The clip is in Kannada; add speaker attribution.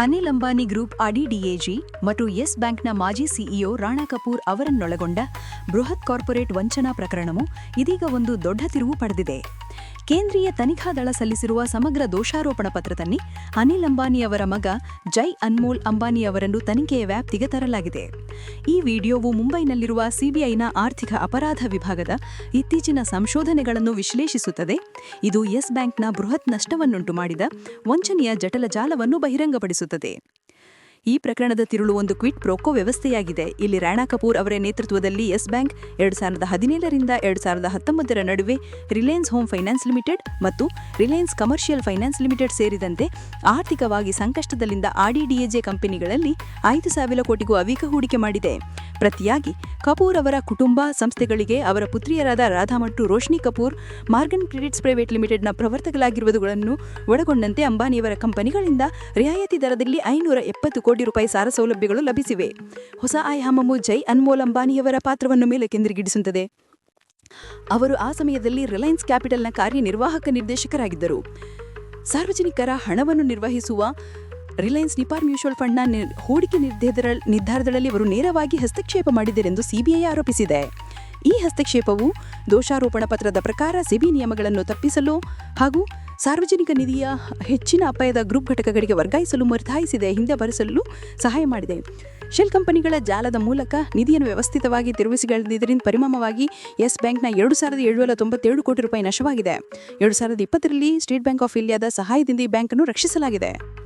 Speaker 1: ಅನಿಲ್ ಅಂಬಾನಿ ಗ್ರೂಪ್ ಅಡಿಡಿಎಜಿ ಮತ್ತು ಯೆಸ್ ಬ್ಯಾಂಕ್ನ ಮಾಜಿ ಸಿಇಒ ರಾಣಾ ಕಪೂರ್ ಅವರನ್ನೊಳಗೊಂಡ ಬೃಹತ್ ಕಾರ್ಪೊರೇಟ್ ವಂಚನಾ ಪ್ರಕರಣವು ಇದೀಗ ಒಂದು ದೊಡ್ಡ ತಿರುವು ಪಡೆದಿದೆ. ಕೇಂದ್ರೀಯ ತನಿಖಾ ದಳ ಸಲ್ಲಿಸಿರುವ ಸಮಗ್ರ ದೋಷಾರೋಪಣ ಪತ್ರದಲ್ಲಿ ಅನಿಲ್ ಅಂಬಾನಿಯವರ ಮಗ ಜೈ ಅನ್ಮೋಲ್ ಅಂಬಾನಿಯವರನ್ನು ತನಿಖೆಯ ವ್ಯಾಪ್ತಿಗೆ ತರಲಾಗಿದೆ. ಈ ವಿಡಿಯೋವು ಮುಂಬೈನಲ್ಲಿರುವ ಸಿಬಿಐನ ಆರ್ಥಿಕ ಅಪರಾಧ ವಿಭಾಗದ ಇತ್ತೀಚಿನ ಸಂಶೋಧನೆಗಳನ್ನು ವಿಶ್ಲೇಷಿಸುತ್ತದೆ. ಇದು ಯೆಸ್ ಬ್ಯಾಂಕ್ನ ಬೃಹತ್ ನಷ್ಟವನ್ನುಂಟು ಮಾಡಿದ ವಂಚನೆಯ ಜಟಲ ಜಾಲವನ್ನು ಬಹಿರಂಗಪಡಿಸುತ್ತದೆ. ಈ ಪ್ರಕರಣದ ತಿರುಳು ಒಂದು ಕ್ವಿಟ್ ಪ್ರೋಕೋ ವ್ಯವಸ್ಥೆಯಾಗಿದೆ. ಇಲ್ಲಿ ರಾಣಾ ಕಪೂರ್ ಅವರ ನೇತೃತ್ವದಲ್ಲಿ ಯೆಸ್ ಬ್ಯಾಂಕ್ ಎರಡ್ ಸಾವಿರದ ಹದಿನೇಳರಿಂದ ಎರಡ್ ಸಾವಿರದ ಹತ್ತೊಂಬತ್ತರ ನಡುವೆ ರಿಲಯನ್ಸ್ ಹೋಮ್ ಫೈನಾನ್ಸ್ ಲಿಮಿಟೆಡ್ ಮತ್ತು ರಿಲಯನ್ಸ್ ಕಮರ್ಷಿಯಲ್ ಫೈನಾನ್ಸ್ ಲಿಮಿಟೆಡ್ ಸೇರಿದಂತೆ ಆರ್ಥಿಕವಾಗಿ ಸಂಕಷ್ಟದಲ್ಲಿಂದ ಆರ್ಡಿಡಿಎಜೆ ಕಂಪನಿಗಳಲ್ಲಿ ಐದು ಸಾವಿರ ಕೋಟಿಗೂ ಅಧಿಕ ಹೂಡಿಕೆ ಮಾಡಿದೆ. ಪ್ರತಿಯಾಗಿ ಕಪೂರ್ ಅವರ ಕುಟುಂಬ ಸಂಸ್ಥೆಗಳಿಗೆ ಅವರ ಪುತ್ರಿಯರಾದ ರಾಧಾ ಮತ್ತು Roshni Kapoor, Morgan credits private ಲಿಮಿಟೆಡ್ನ ಪ್ರವರ್ತಕರಾಗಿರುವುದುಗಳನ್ನು ಒಳಗೊಂಡಂತೆ ಅಂಬಾನಿಯವರ ಕಂಪನಿಗಳಿಂದ ರಿಯಾಯಿತಿ ದರದಲ್ಲಿ ಐನೂರ ಎಪ್ಪತ್ತು ಕೋಟಿ ರೂಪಾಯಿ ಸಾಲ ಸೌಲಭ್ಯಗಳು ಲಭಿಸಿವೆ. ಹೊಸ ಆಯಾಮವು ಜೈ ಅನ್ಮೋಲ್ ಅಂಬಾನಿಯವರ ಪಾತ್ರವನ್ನು ಮೇಲೆ ಕೇಂದ್ರೀಕರಿಸುತ್ತದೆ. ಅವರು ಆ ಸಮಯದಲ್ಲಿ ರಿಲಯನ್ಸ್ ಕ್ಯಾಪಿಟಲ್ನ ಕಾರ್ಯನಿರ್ವಾಹಕ ನಿರ್ದೇಶಕರಾಗಿದ್ದರು. ಸಾರ್ವಜನಿಕರ ಹಣವನ್ನು ನಿರ್ವಹಿಸುವ ರಿಲಯನ್ಸ್ ನಿಪಾರ್ ಮ್ಯೂಚುವಲ್ ಫಂಡ್ನ ಹೂಡಿಕೆ ನಿರ್ಧಾರ ನಿರ್ಧಾರದಲ್ಲಿ ಅವರು ನೇರವಾಗಿ ಹಸ್ತಕ್ಷೇಪ ಮಾಡಿದರೆಂದು ಸಿಬಿಐ ಆರೋಪಿಸಿದೆ. ಈ ಹಸ್ತಕ್ಷೇಪವು ದೋಷಾರೋಪಣ ಪತ್ರದ ಪ್ರಕಾರ ಸಿಬಿ ನಿಯಮಗಳನ್ನು ತಪ್ಪಿಸಲು ಹಾಗೂ ಸಾರ್ವಜನಿಕ ನಿಧಿಯ ಹೆಚ್ಚಿನ ಅಪಾಯದ ಗ್ರೂಪ್ ಘಟಕಗಳಿಗೆ ವರ್ಗಾಯಿಸಲು ಮರ್ತಾಯಿಸಿದೆ ಹಿಂದೆ ಬರೆಸಲು ಸಹಾಯ ಮಾಡಿದೆ. ಶೆಲ್ ಕಂಪನಿಗಳ ಜಾಲದ ಮೂಲಕ ನಿಧಿಯನ್ನು ವ್ಯವಸ್ಥಿತವಾಗಿ ತಿರುಗಿಸಿಗಳಿದ್ದರಿಂದ ಪರಿಣಾಮವಾಗಿ ಯೆಸ್ ಬ್ಯಾಂಕ್ನ ಎರಡು ಸಾವಿರದ ಏಳುನೂರ ತೊಂಬತ್ತೇಳು ಕೋಟಿ ರೂಪಾಯಿ ನಷ್ಟವಾಗಿದೆ. ಎರಡು ಸಾವಿರದ ಇಪ್ಪತ್ತರಲ್ಲಿ ಸ್ಟೇಟ್ ಬ್ಯಾಂಕ್ ಆಫ್ ಇಂಡಿಯಾದ ಸಹಾಯದಿಂದ ಈ ಬ್ಯಾಂಕನ್ನು ರಕ್ಷಿಸಲಾಗಿದೆ.